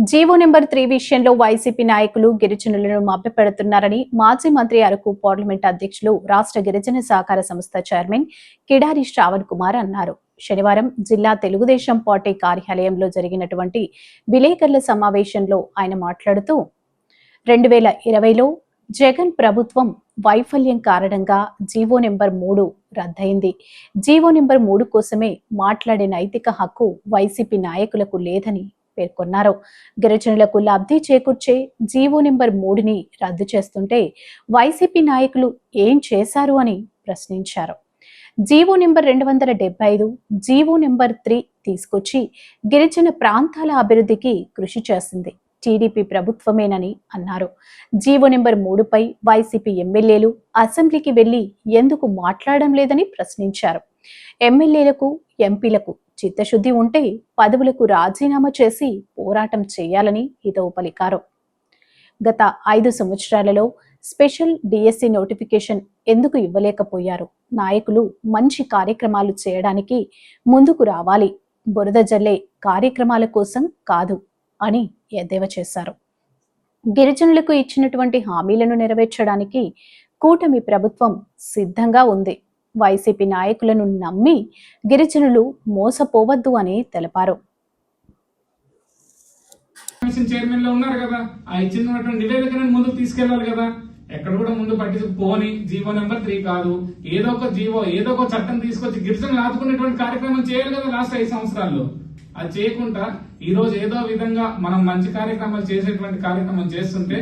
GO number three విషయంలో వైసీపీ నాయకులు గిరిజనులను మభ్యపెడుతున్నారని మాజీ మంత్రి అరకు పార్లమెంట్ అధ్యక్షులు రాష్ట్ర గిరిజన సహకార సంస్థ చైర్మన్ కిడారి శ్రావణ్ కుమార్ అన్నారు. శనివారం జిల్లా తెలుగుదేశం పార్టీ కార్యాలయంలో జరిగినటువంటి విలేకరుల సమావేశంలో ఆయన మాట్లాడుతూ రెండు వేల ఇరవైలో జగన్ ప్రభుత్వం వైఫల్యం కారణంగా జీవో నెంబర్ మూడు రద్దయింది. జీవో నెంబర్ మూడు కోసమే మాట్లాడే నైతిక హక్కు వైసీపీ నాయకులకు లేదని పేర్కొన్నారు. గిరిజనులకు లబ్ధి చేకూర్చే జీవో నెంబర్ మూడుని రద్దు చేస్తుంటే వైసీపీ నాయకులు ఏం చేశారు అని ప్రశ్నించారు. జీవో నెంబర్ రెండు వందల డెబ్బై ఐదు జీవో నెంబర్ త్రీ తీసుకొచ్చి గిరిజన ప్రాంతాల అభివృద్ధికి కృషి చేసింది. టీడీపీ ప్రభుత్వమేనని అన్నారు. జీవో నెంబర్ మూడుపై వైసీపీ ఎమ్మెల్యేలు అసెంబ్లీకి వెళ్ళి ఎందుకు మాట్లాడడం లేదని ప్రశ్నించారు. ఎమ్మెల్యేలకు ఎంపీలకు చిత్తశుద్ధి ఉంటే పదవులకు రాజీనామా చేసి పోరాటం చేయాలని హితవు పలికారు. గత ఐదు సంవత్సరాలలో స్పెషల్ డిఎస్సి నోటిఫికేషన్ ఎందుకు ఇవ్వలేకపోయారు? నాయకులు మంచి కార్యక్రమాలు చేయడానికి ముందుకు రావాలి. బురద జల్లే కార్యక్రమాల కోసం కాదు అని ఎద్దేవా చేశారు? గిరిజనులకు ఇచ్చినటువంటి హామీలను నెరవేర్చడానికి కూటమి ప్రభుత్వం సిద్ధంగా ఉంది. వైసీపీ నాయకులను నమ్మి గిరిజనులు మోసపోవద్దు అని తెలిపారు. కమిషన్ చైర్మన్లో ఉన్నారు కదా. ఆ ఇచ్చినటువంటి నివేదికను ముందుకు తీసుకెళ్ళాలి కదా. ఎక్కడ కూడా ముందు పట్టి పోని జీవో నెంబర్ త్రీ కాదు. ఏదో ఒక జీవో ఏదో ఒక చట్టం తీసుకొచ్చి గిరిజనులు ఆదుకునేటువంటి కార్యక్రమం చేయాలి కదా లాస్ట్ ఐదు సంవత్సరాల్లో. అది చేయకుండా ఈ రోజు ఏదో విధంగా మనం మంచి కార్యక్రమాలు చేసేటువంటి కార్యక్రమం చేస్తుంటే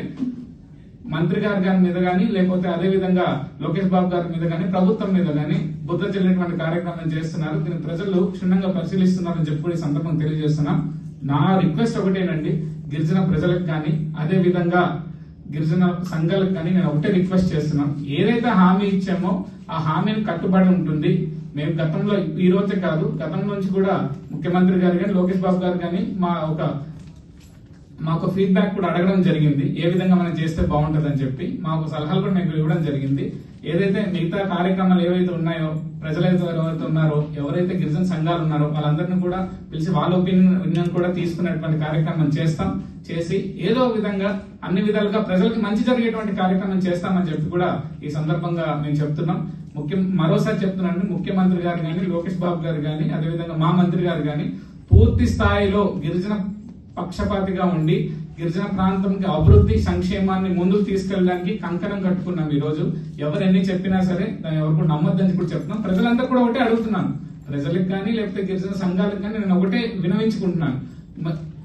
మంత్రి గారి గారి మీద కానీ లేకపోతే అదే విధంగా లోకేష్ బాబు గారి మీద కానీ ప్రభుత్వం మీద కానీ బుద్ధ చెల్లినటువంటి కార్యక్రమం చేస్తున్నారు. దీన్ని ప్రజలు క్షుణ్ణంగా పరిశీలిస్తున్నారని చెప్పి కూడా ఈ సందర్భం తెలియజేస్తున్నాం. నా రిక్వెస్ట్ ఒకటేనండి గిరిజన ప్రజలకు కానీ అదే విధంగా గిరిజన సంఘాలకు కానీ నేను ఒకటే రిక్వెస్ట్ చేస్తున్నాను ఏదైతే హామీ ఇచ్చామో ఆ హామీని కట్టుబడి ఉంటుంది. మేము గతంలో ఈ రోజే కాదు గతం నుంచి కూడా ముఖ్యమంత్రి గారు కానీ లోకేష్ బాబు గారు కానీ మా ఒక మాకు ఫీడ్బ్యాక్ కూడా అడగడం జరిగింది. ఏ విధంగా మనం చేస్తే బాగుంటుంది అని చెప్పి మాకు సలహాలు కూడా మీకు ఇవ్వడం జరిగింది. ఏదైతే మిగతా కార్యక్రమాలు ఏవైతే ఉన్నాయో ప్రజలైతే ఎవరైతే ఉన్నారో ఎవరైతే గిరిజన సంఘాలు ఉన్నారో వాళ్ళందరినీ కూడా పిలిచి వాళ్ళ ఒపీనియన్ కూడా తీసుకునేటువంటి కార్యక్రమం చేస్తాం. చేసి ఏదో విధంగా అన్ని విధాలుగా ప్రజలకు మంచి జరిగేటువంటి కార్యక్రమం చేస్తామని చెప్పి కూడా ఈ సందర్భంగా మేము చెప్తున్నాం. ముఖ్యం మరోసారి చెప్తున్నాను ముఖ్యమంత్రి గారు కానీ లోకేష్ బాబు గారు కానీ అదేవిధంగా మా మంత్రి గారు కానీ పూర్తి స్థాయిలో గిరిజన పక్షపాతిగా ఉండి గిరిజన ప్రాంతంకి అభివృద్ధి సంక్షేమాన్ని ముందుకు తీసుకెళ్ళడానికి కంకణం కట్టుకున్నాం ఈ రోజు ఎవరు ఎన్ని చెప్పినా సరే దాన్ని ఎవరు కూడా నమ్మొద్దని కూడా చెప్తున్నాం. ప్రజలందరూ కూడా ఒకటే అడుగుతున్నాను ప్రజలకు కానీ లేకపోతే గిరిజన సంఘాలకు కానీ నేను ఒకటే వినవించుకుంటున్నాను.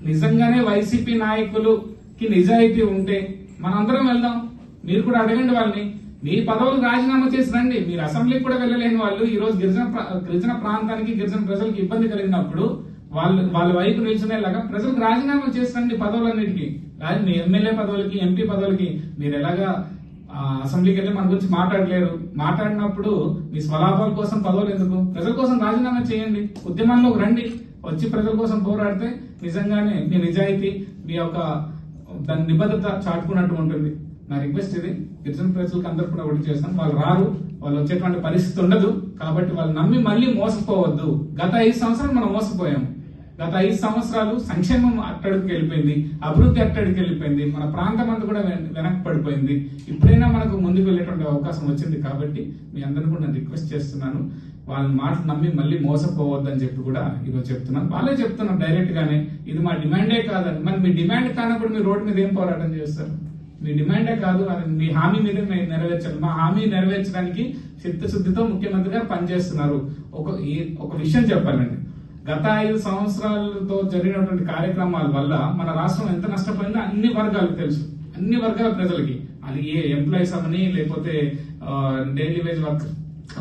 నిజంగానే వైసీపీ నాయకులుకి నిజాయితీ ఉంటే మనందరం వెళ్దాం. మీరు కూడా అడగండి వాళ్ళని. మీ పదవులు రాజీనామా చేసి రండి. మీరు అసెంబ్లీకి కూడా వెళ్ళలేని వాళ్ళు ఈ రోజు గిరిజన ప్రా- గిరిజన ప్రాంతానికి గిరిజన ప్రజలకు ఇబ్బంది కలిగినప్పుడు వాళ్ళు వాళ్ళ వైపు నిల్చునేలాగా ప్రజలకు రాజీనామా చేసి పదవులన్నిటికీ. రాజ- మీ ఎమ్మెల్యే పదవులకి ఎంపీ పదవులకి మీరు ఎలాగా అసెంబ్లీకి వెళ్ళి మన గురించి మాట్లాడలేరు. మాట్లాడినప్పుడు మీ స్వలాభాల కోసం పదవులు ఎందుకు? ప్రజల కోసం రాజీనామా చేయండి. ఉద్యమంలోకి రండి. వచ్చి ప్రజల కోసం పోరాడితే నిజంగానే మీ నిజాయితీ మీ యొక్క దాని నిబద్ధత చాటుకున్నట్టు ఉంటుంది. నా రిక్వెస్ట్ ఇది గిరిజన ప్రజలకు అందరు కూడా ఒకటి చేస్తాం వాళ్ళు రారు వాళ్ళు వచ్చేటువంటి పరిస్థితి ఉండదు. కాబట్టి వాళ్ళు నమ్మి మళ్ళీ మోసపోవద్దు. గత ఐదు సంవత్సరాలు మనం మోసపోయాము గత ఐదు సంవత్సరాలు సంక్షేమం అట్టడికి వెళ్ళిపోయింది అభివృద్ధి అట్టడికి వెళ్ళిపోయింది మన ప్రాంతం అంతా కూడా వెన- వెనక్కి పడిపోయింది. ఇప్పుడైనా మనకు ముందుకు వెళ్ళేటువంటి అవకాశం వచ్చింది కాబట్టి మీ అందరిని కూడా నేను రిక్వెస్ట్ చేస్తున్నాను. వాళ్ళ మాట నమ్మి మళ్ళీ మోసపోవద్దని చెప్పి కూడా ఇదో చెప్తున్నాను. వాళ్ళే చెప్తున్నారు డైరెక్ట్ గానే ఇది మా డిమాండే కాదని. మరి మీ డిమాండ్ కానప్పుడు మీరు రోడ్డు మీద ఏం పోరాటం చేస్తారు? మీ డిమాండే కాదు అది మీ హామీ మీద మేము నెరవేర్చాలి. మా హామీ నెరవేర్చడానికి చిత్తశుద్ధితో ముఖ్యమంత్రి గారు పనిచేస్తున్నారు. ఒక ఈ- ఒక విషయం చెప్పాలండి. గత ఐదు సంవత్సరాలతో జరిగినటువంటి కార్యక్రమాల వల్ల మన రాష్ట్రం ఎంత నష్టపోయిందో అన్ని వర్గాలకు తెలుసు. అన్ని వర్గాల ప్రజలకి. అది ఏ ఎంప్లాయీస్ అవని లేకపోతే డైలీ వేజ్ వర్క్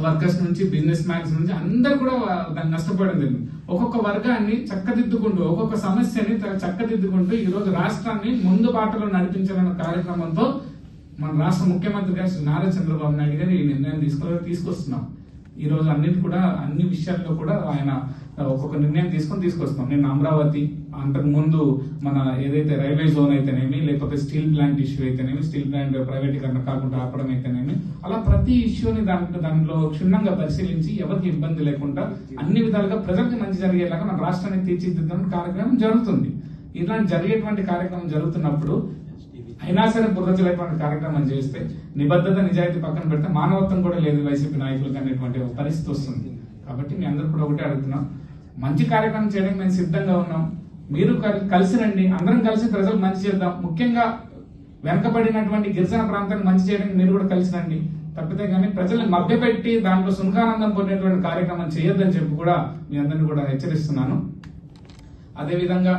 వర్కర్స్ నుంచి బిజినెస్ మ్యాన్స్ నుంచి అందరు కూడా దాన్ని నష్టపోవడం జరిగింది. ఒక్కొక్క వర్గాన్ని చక్కదిద్దుకుంటూ ఒక్కొక్క సమస్యని చక్కదిద్దుకుంటూ ఈరోజు రాష్ట్రాన్ని ముందు బాటలో నడిపించాలన్న కార్యక్రమంతో మన రాష్ట్ర ముఖ్యమంత్రి గారు శ్రీ నారా చంద్రబాబు నాయుడు గారు ఈ నిర్ణయం తీసుకో తీసుకొస్తున్నాం ఈ రోజు అన్నిటి కూడా అన్ని విషయాల్లో కూడా ఆయన ఒక్కొక్క నిర్ణయం తీసుకొని తీసుకొస్తాం. నేను అమరావతి అంతకు ముందు మన ఏదైతే రైల్వే జోన్ అయితేనేమి లేకపోతే స్టీల్ ప్లాంట్ ఇష్యూ అయితేనేమి స్టీల్ ప్లాంట్ ప్రైవేటీకరణ కాకుండా ఆపడం అయితేనేమి అలా ప్రతి ఇష్యూని దాంట్లో దాంట్లో క్షుణ్ణంగా పరిశీలించి ఎవరికి ఇబ్బంది లేకుండా అన్ని విధాలుగా ప్రజలకు మంచి జరిగేలాగా మన రాష్ట్రాన్ని తీర్చిదిద్దడం కార్యక్రమం జరుగుతుంది. ఇలాంటి జరిగేటువంటి కార్యక్రమం జరుగుతున్నప్పుడు అయినా సరే బుర్రచలేటువంటి కార్యక్రమం చేస్తే నిబద్ధత నిజాయితీ పక్కన పెడితే మానవత్వం కూడా లేదు వైసీపీ నాయకులకు అనేటువంటి పరిస్థితి వస్తుంది. కాబట్టి మీ అందరూ కూడా ఒకటే అడుగుతున్నాం. మంచి కార్యక్రమం చేయడానికి మేము సిద్ధంగా ఉన్నాం. మీరు కలిసి రండి. అందరం కలిసి ప్రజలకు మంచి చేద్దాం. ముఖ్యంగా వెనకబడినటువంటి గిరిజన ప్రాంతాన్ని మంచి చేయడానికి మీరు కూడా కలిసి రండి. తప్పితే కానీ ప్రజల్ని మభ్యపెట్టి దాంట్లో సునకానందం పొందేటువంటి కార్యక్రమం చేయొద్దని చెప్పి కూడా మీ అందరిని కూడా హెచ్చరిస్తున్నాను. అదేవిధంగా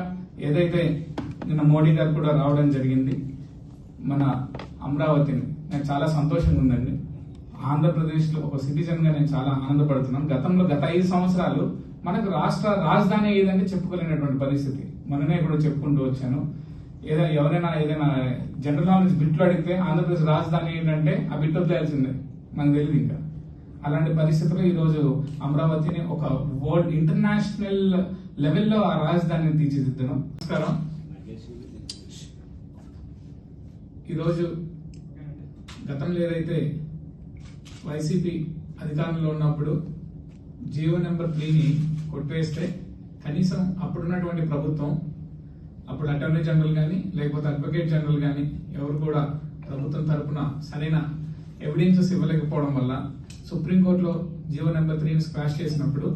ఏదైతే నిన్న మోడీ గారు కూడా రావడం జరిగింది మన అమరావతిని నాకు చాలా సంతోషంగా ఉందండి. ఆంధ్రప్రదేశ్లో ఒక సిటిజన్గా నేను చాలా ఆనందపడుతున్నాను. గతంలో గత ఐదు సంవత్సరాలు మనకు రాష్ట్ర రాజధాని ఏదంటే చెప్పుకోలేనటువంటి పరిస్థితి. మొన్ననే ఇప్పుడు చెప్పుకుంటూ వచ్చాను. ఏదైనా ఎవరైనా ఏదైనా జనరల్ నాలెడ్జ్ బిట్లు అడిగితే ఆంధ్రప్రదేశ్ రాజధాని ఏంటంటే ఆ బిట్ వదిలేయాల్సిందే. మనకు తెలియదు ఇంకా. అలాంటి పరిస్థితుల్లో ఈరోజు అమరావతిని ఒక వరల్డ్ ఇంటర్నేషనల్ లెవెల్లో ఆ రాజధానిని తీర్చిదిద్దడం. నమస్కారం. ఈరోజు గతంలో ఏదైతే వైసీపీ అధికారంలో ఉన్నప్పుడు జియో నెంబర్ త్రీని కొట్టివేస్తే కనీసం అప్పుడున్నటువంటి ప్రభుత్వం అప్పుడు అటార్నీ జనరల్ కానీ లేకపోతే అడ్వకేట్ జనరల్ కానీ ఎవరు కూడా ప్రభుత్వం తరపున సరైన ఎవిడెన్సెస్ ఇవ్వలేకపోవడం వల్ల సుప్రీంకోర్టులో జియో నెంబర్ త్రీని స్క్రాష్ చేసినప్పుడు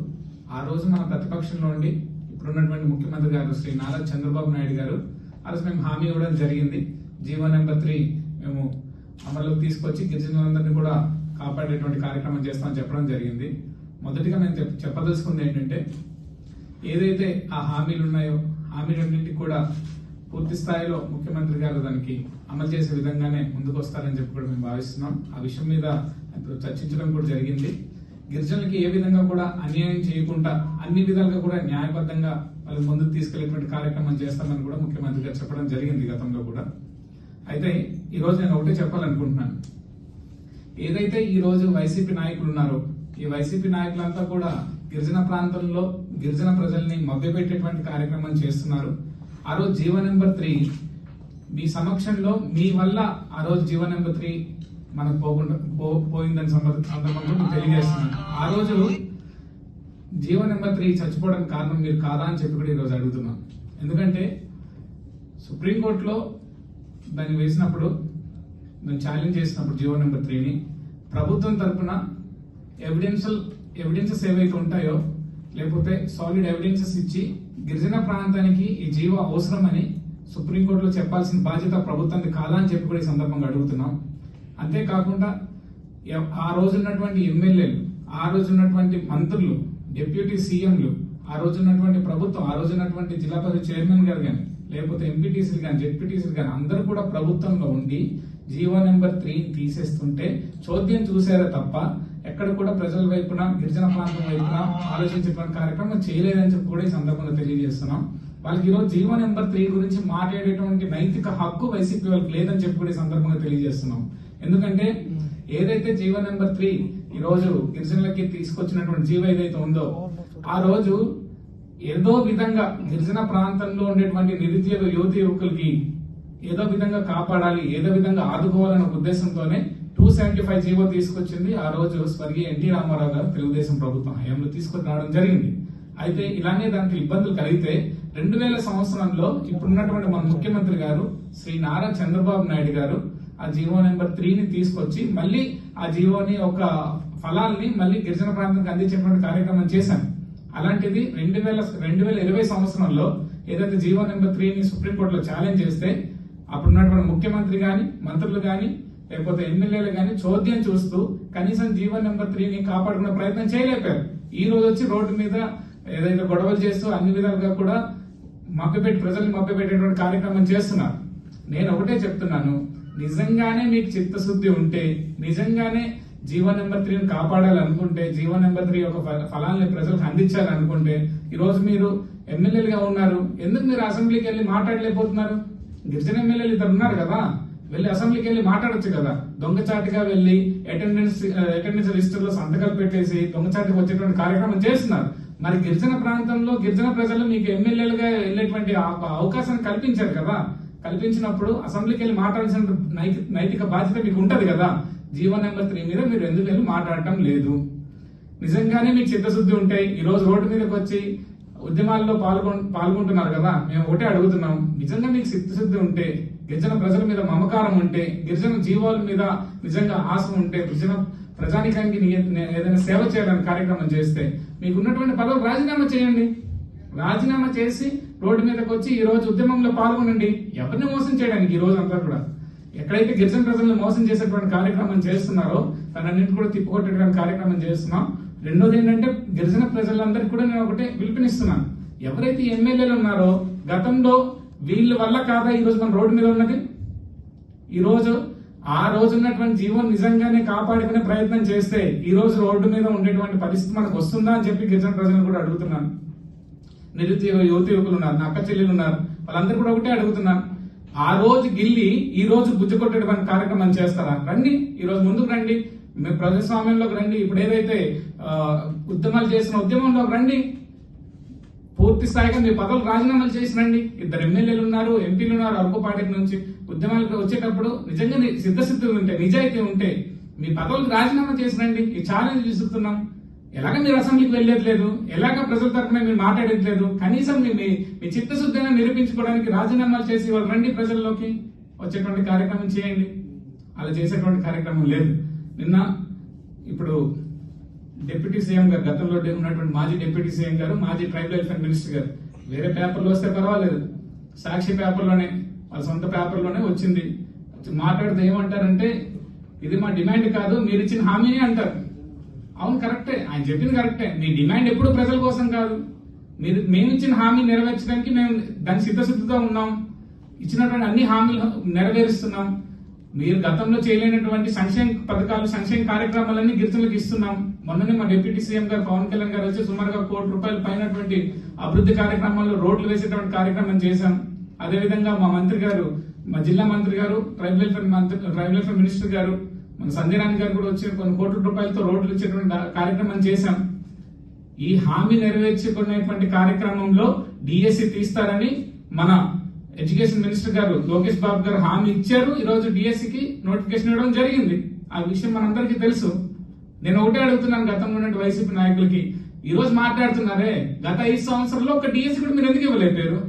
ఆ రోజు మన ప్రతిపక్షంలో ఉండి ఇప్పుడున్నటువంటి ముఖ్యమంత్రి గారు శ్రీ నారా చంద్రబాబు నాయుడు గారు ఆ రోజు మేము హామీ ఇవ్వడం జరిగింది. జీవో నెంబర్ త్రీ మేము అమలులోకి తీసుకొచ్చి గిరిజనులందరినీ కూడా కాపాడేటువంటి కార్యక్రమం చేస్తామని చెప్పడం జరిగింది. మొదటిగా నేను చెప్- చెప్పదలుచుకుంది ఏంటంటే ఏదైతే ఆ హామీలు ఉన్నాయో హామీలన్నింటికి కూడా పూర్తి స్థాయిలో ముఖ్యమంత్రి గారు దానికి అమలు చేసే విధంగానే ముందుకు వస్తారని చెప్పి కూడా మేము భావిస్తున్నాం. ఆ విషయం మీద చర్చించడం కూడా జరిగింది. గిరిజనులకి ఏ విధంగా కూడా అన్యాయం చేయకుండా అన్ని విధాలుగా కూడా న్యాయబద్ధంగా వాళ్ళు ముందుకు తీసుకెళ్ళేటువంటి కార్యక్రమం చేస్తామని కూడా ముఖ్యమంత్రి గారు చెప్పడం జరిగింది గతంలో కూడా. అయితే ఈరోజు నేను ఒకటే చెప్పాలనుకుంటున్నాను. ఏదైతే ఈ రోజు వైసీపీ నాయకులు ఉన్నారో ఈ వైసీపీ నాయకులంతా కూడా గిరిజన ప్రాంతంలో గిరిజన ప్రజల్ని మభ్యపెట్టేటువంటి కార్యక్రమం చేస్తున్నారు. ఆ రోజు జీవో నెంబర్ త్రీ మీ సమక్షంలో మీ వల్ల ఆ రోజు జీవో నెంబర్ త్రీ మనకు పోకుండా పో- పోయిందని సందర్భ- తెలియజేస్తున్నాను. ఆ రోజు జీవో నెంబర్ త్రీ చచ్చిపోవడానికి కారణం మీరు కాదా అని చెప్పి కూడా ఈరోజు అడుగుతున్నాను ఎందుకంటే సుప్రీంకోర్టులో దాన్ని వేసినప్పుడు మేము ఛాలెంజ్ చేసినప్పుడు జియో నెంబర్ త్రీని ప్రభుత్వం తరపున ఎవిడెన్షియల్ ఎవిడెన్సెస్ ఏవైతే ఉంటాయో లేకపోతే సాలిడ్ ఎవిడెన్సెస్ ఇచ్చి గిరిజన ప్రాంతానికి ఈ జీవో అవసరమని సుప్రీంకోర్టులో చెప్పాల్సిన బాధ్యత ప్రభుత్వానికి కాదా అని చెప్పి కూడా ఈ సందర్భంగా అడుగుతున్నాం. అంతేకాకుండా ఆ రోజు ఉన్నటువంటి ఎమ్మెల్యేలు ఆ రోజు ఉన్నటువంటి మంత్రులు డిప్యూటీ సీఎంలు ఆ రోజు ఉన్నటువంటి ప్రభుత్వం ఆ రోజు ఉన్నటువంటి జిల్లా పరిషత్ చైర్మన్ గారు కానీ లేకపోతే ఎంపీటీసీలు కానీ జెడ్పీటీసీలు కానీ అందరూ కూడా ప్రభుత్వంలో ఉండి జీవో నెంబర్ త్రీని తీసేస్తుంటే చోద్యం చూసారే తప్ప ఎక్కడ కూడా ప్రజల వైపున గిరిజన ప్రాంతం వైపున ఆలోచించేటువంటి కార్యక్రమం చేయలేదని చెప్పి కూడా ఈ సందర్భంగా తెలియజేస్తున్నాం. వాళ్ళకి ఈరోజు జీవో నెంబర్ త్రీ గురించి మాట్లాడేటువంటి నైతిక హక్కు వైసీపీ వాళ్ళకి లేదని చెప్పి కూడా ఈ సందర్భంగా తెలియజేస్తున్నాం. ఎందుకంటే ఏదైతే జీవో నెంబర్ త్రీ ఈ రోజు గిరిజనులకి తీసుకొచ్చినటువంటి జీవో ఏదైతే ఉందో ఆ రోజు ఏదో విధంగా గిరిజన ప్రాంతంలో ఉండేటువంటి నిరుద్యోగ యువతి యువకులకి ఏదో విధంగా కాపాడాలి ఏదో విధంగా ఆదుకోవాలనే ఉద్దేశంతోనే టూ సెవెంటీ ఫైవ్ జీవో తీసుకొచ్చింది. ఆ రోజు స్వర్గీయ ఎన్టీ రామారావు గారు తెలుగుదేశం ప్రభుత్వం హయాంలో తీసుకొని రావడం జరిగింది. అయితే ఇలానే దానికి ఇబ్బందులు కలిగితే రెండు వేల సంవత్సరంలో ఇప్పుడున్నటువంటి మన ముఖ్యమంత్రి గారు శ్రీ నారా చంద్రబాబు నాయుడు గారు ఆ జీవో నెంబర్ త్రీని తీసుకొచ్చి మళ్ళీ ఆ జీవోని ఒక ఫలాల్ని మళ్ళీ గిరిజన ప్రాంతానికి అందించేటువంటి కార్యక్రమం చేశాం అలాంటిది రెండు వేల రెండు వేల ఇరవై సంవత్సరంలో ఏదైతే జీవో నెంబర్ త్రీని సుప్రీంకోర్టులో ఛాలెంజ్ చేస్తే అప్పుడున్నటువంటి ముఖ్యమంత్రి గాని మంత్రులు గాని లేకపోతే ఎమ్మెల్యేలు గాని చోద్యం చూస్తూ కనీసం జీవన్ నెంబర్ త్రీని కాపాడుకునే ప్రయత్నం చేయలేపారు ఈ రోజు వచ్చి రోడ్డు మీద ఏదైతే గొడవలు చేస్తూ అన్ని విధాలుగా కూడా మభ్యపెట్టి ప్రజల్ని మభ్యపెట్టేటువంటి కార్యక్రమం చేస్తున్నారు. నేను ఒకటే చెప్తున్నాను. నిజంగానే మీకు చిత్తశుద్ధి ఉంటే నిజంగానే జీవో నెంబర్ త్రీని కాపాడాలనుకుంటే జీవో నెంబర్ త్రీ యొక్క ఫలాన్ని ప్రజలకు అందించాలనుకుంటే ఈరోజు మీరు ఎమ్మెల్యేలుగా ఉన్నారు. ఎందుకు మీరు అసెంబ్లీకి వెళ్ళి మాట్లాడలేకపోతున్నారు? గిరిజన ఎమ్మెల్యేలు ఇద్దరు ఉన్నారు కదా వెళ్ళి అసెంబ్లీకి వెళ్ళి మాట్లాడచ్చు కదా. దొంగచాటుగా వెళ్ళి అటెండెన్స్ అటెండెన్స్ రిజిస్టర్లో సంతకాలు పెట్టేసి దొంగచాటుగా వచ్చేటువంటి కార్యక్రమం చేస్తున్నారు. మరి గిరిజన ప్రాంతంలో గిరిజన ప్రజలు మీకు ఎమ్మెల్యేలుగా వెళ్ళేటువంటి అవకాశాన్ని కల్పించారు కదా. కల్పించినప్పుడు అసెంబ్లీకి వెళ్ళి మాట్లాడాల్సిన నైతి- నైతిక బాధ్యత మీకు ఉంటది కదా. జీవో నెంబర్ త్రీ మీద మీరు ఎందుకు వెళ్ళి మాట్లాడటం లేదు? నిజంగానే మీకు చిత్తశుద్ధి ఉంటే ఈ రోజు రోడ్డు మీదకి వచ్చి ఉద్యమాల్లో పాల్గొన్ పాల్గొంటున్నారు కదా మేము ఒకటే అడుగుతున్నాం. నిజంగా మీకు సిద్ధశుద్ధి ఉంటే గిరిజన ప్రజల మీద మమకారం ఉంటే గిరిజన జీవాల మీద నిజంగా ఆశ ఉంటే గిరిజన ప్రజానికానికి ఏదైనా సేవ చేయాలని కార్యక్రమం చేస్తే మీకు ఉన్నటువంటి రాజీనామా చేయండి. రాజీనామా చేసి రోడ్డు మీదకి వచ్చి ఈ రోజు ఉద్యమంలో పాల్గొనండి. ఎవరిని మోసం చేయడానికి ఈ రోజు అంతా కూడా? ఎక్కడైతే గిరిజన ప్రజలను మోసం చేసేటువంటి కార్యక్రమం చేస్తున్నారో తనన్నింటి కూడా తిప్పుకొట్టేటువంటి కార్యక్రమం చేస్తున్నాం. రెండోది ఏంటంటే గిరిజన ప్రజలందరికీ కూడా నేను ఒకటే పిలుపునిస్తున్నాను. ఎవరైతే ఎమ్మెల్యేలు ఉన్నారో గతంలో వీళ్ళ వల్ల కాదా ఈరోజు మన రోడ్డు మీద ఉన్నది? ఈరోజు ఆ రోజు ఉన్నటువంటి జీవం నిజంగానే కాపాడుకునే ప్రయత్నం చేస్తే ఈ రోజు రోడ్డు మీద ఉండేటువంటి పరిస్థితి మనకు వస్తుందా అని చెప్పి గిరిజన ప్రజలను కూడా అడుగుతున్నాను. నిరుద్యోగ యువత యువకులు ఉన్నారు నా అక్క చెల్లెలు ఉన్నారు వాళ్ళందరూ కూడా ఒకటే అడుగుతున్నాను. ఆ రోజు గిల్లి ఈ రోజు బుజ్జి కొట్టేటువంటి కార్యక్రమం చేస్తారా? రండి ఈ రోజు ముందుకు రండి. మీరు ప్రజాస్వామ్యంలోకి రండి. ఇప్పుడు ఏదైతే ఉద్యమాలు చేసిన ఉద్యమంలోకి రండి. పూర్తి స్థాయిగా మీ పదవులు రాజీనామాలు చేసి రండి. ఇద్దరు ఎమ్మెల్యేలు ఉన్నారు ఎంపీలు ఉన్నారు అరకు పార్టీ నుంచి ఉద్యమాలకు వచ్చేటప్పుడు నిజంగా సిద్ధసిద్ధులు ఉంటే నిజాయితీ ఉంటే మీ పదవులకు రాజీనామా చేసి రండి. ఈ ఛాలెంజ్ విసురుతున్నాం ఎలాగ మీరు అసెంబ్లీకి వెళ్ళట్లేదు ఎలాగ ప్రజల తరఫున మీరు మాట్లాడట్లేదు కనీసం మీ మీ చిత్తశుద్ధిని నిరూపించుకోవడానికి రాజీనామాలు చేసి వాళ్ళు రండి ప్రజల్లోకి. వచ్చేటువంటి కార్యక్రమం చేయండి. అలా చేసేటువంటి కార్యక్రమం లేదు. నిన్న ఇప్పుడు డిప్యూటీ సీఎం గారు గతంలో ఉన్నటువంటి మాజీ డిప్యూటీ సీఎం గారు మాజీ ట్రైబల్ వెల్ఫేర్ మినిస్టర్ గారు. వేరే పేపర్లో వస్తే పర్వాలేదు. సాక్షి పేపర్లోనే వాళ్ళ సొంత పేపర్లోనే వచ్చింది. మాట్లాడితే ఏమంటారంటే ఇది మా డిమాండ్ కాదు మీరు ఇచ్చిన హామీనే అంటారు. అవును కరెక్టే. ఆయన చెప్పింది కరెక్టే. మీ డిమాండ్ ఎప్పుడు ప్రజల కోసం కాదు. మీరు మేము ఇచ్చిన హామీ నెరవేర్చడానికి మేము దాని సిద్ధశుద్ధితో ఉన్నాం. ఇచ్చినటువంటి అన్ని హామీలు నెరవేరుస్తున్నాం. మీరు గతంలో చేయలేనటువంటి సంక్షేమ పథకాలు సంక్షేమ కార్యక్రమాలన్నీ గిరిజనులకు ఇస్తున్నాం. మొన్ననే మా డిప్యూటీ సీఎం గారు పవన్ కళ్యాణ్ గారు వచ్చి సుమారుగా కోటి రూపాయల పైనటువంటి అభివృద్ధి కార్యక్రమాల్లో రోడ్లు వేసేటువంటి కార్యక్రమం చేశాం. అదేవిధంగా మా మంత్రి గారు మా జిల్లా మంత్రి గారు ట్రైబల్ వెల్ఫేర్ మంత్రి ట్రైబల్ వెల్ఫేర్ మినిస్టర్ గారు మన సంజయ్ గారు కూడా వచ్చి కొన్ని కోట్ల రూపాయలతో రోడ్లు ఇచ్చేటువంటి కార్యక్రమం చేశాం. ఈ హామీ నెరవేర్చుకునేటువంటి కార్యక్రమంలో డిఎస్సి తీస్తారని మన ఎడ్యుకేషన్ మినిస్టర్ గారు లోకేష్ బాబు గారు హామీ ఇచ్చారు. ఈ రోజు నోటిఫికేషన్ ఇవ్వడం జరిగింది. ఆ విషయం మనందరికీ తెలుసు. నేను ఒకటే అడుగుతున్నాను గతంలో ఉన్నటువంటి వైసీపీ నాయకులకి. ఈ రోజు మాట్లాడుతున్నారే గత ఐదు సంవత్సరాల్లో ఒక డిఎస్సి కూడా మీరు ఎందుకు ఇవ్వలేపారు?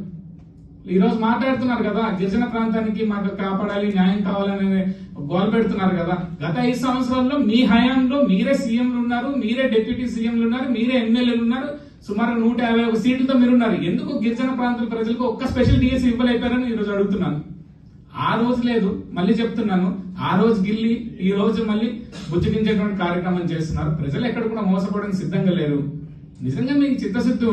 ఈ రోజు మాట్లాడుతున్నారు కదా గిరిజన ప్రాంతానికి మాకు కాపాడాలి న్యాయం కావాలని గోల్ పెడుతున్నారు కదా. గత ఐదు సంవత్సరాల్లో మీ హయాంలో మీరే సీఎంలు ఉన్నారు మీరే డిప్యూటీ సీఎంలు ఉన్నారు మీరే ఎమ్మెల్యేలు ఉన్నారు. సుమారు నూట యాభై ఒక సీట్లతో మీరు ఉన్నారు ఎందుకు గిరిజన ప్రాంతాల ప్రజలకు ఒక్క స్పెషల్ డిఎస్ ఇవ్వలేపారని ఈ రోజు అడుగుతున్నాను. ఆ రోజు లేదు మళ్ళీ చెప్తున్నాను. ఆ రోజు గిల్లి ఈ రోజు మళ్ళీ బుజ్జగించేటువంటి కార్యక్రమం చేస్తున్నారు. ప్రజలు ఎక్కడ కూడా మోసపోవడానికి సిద్ధంగా లేరు. నిజంగా మీకు చిత్తశుద్ధి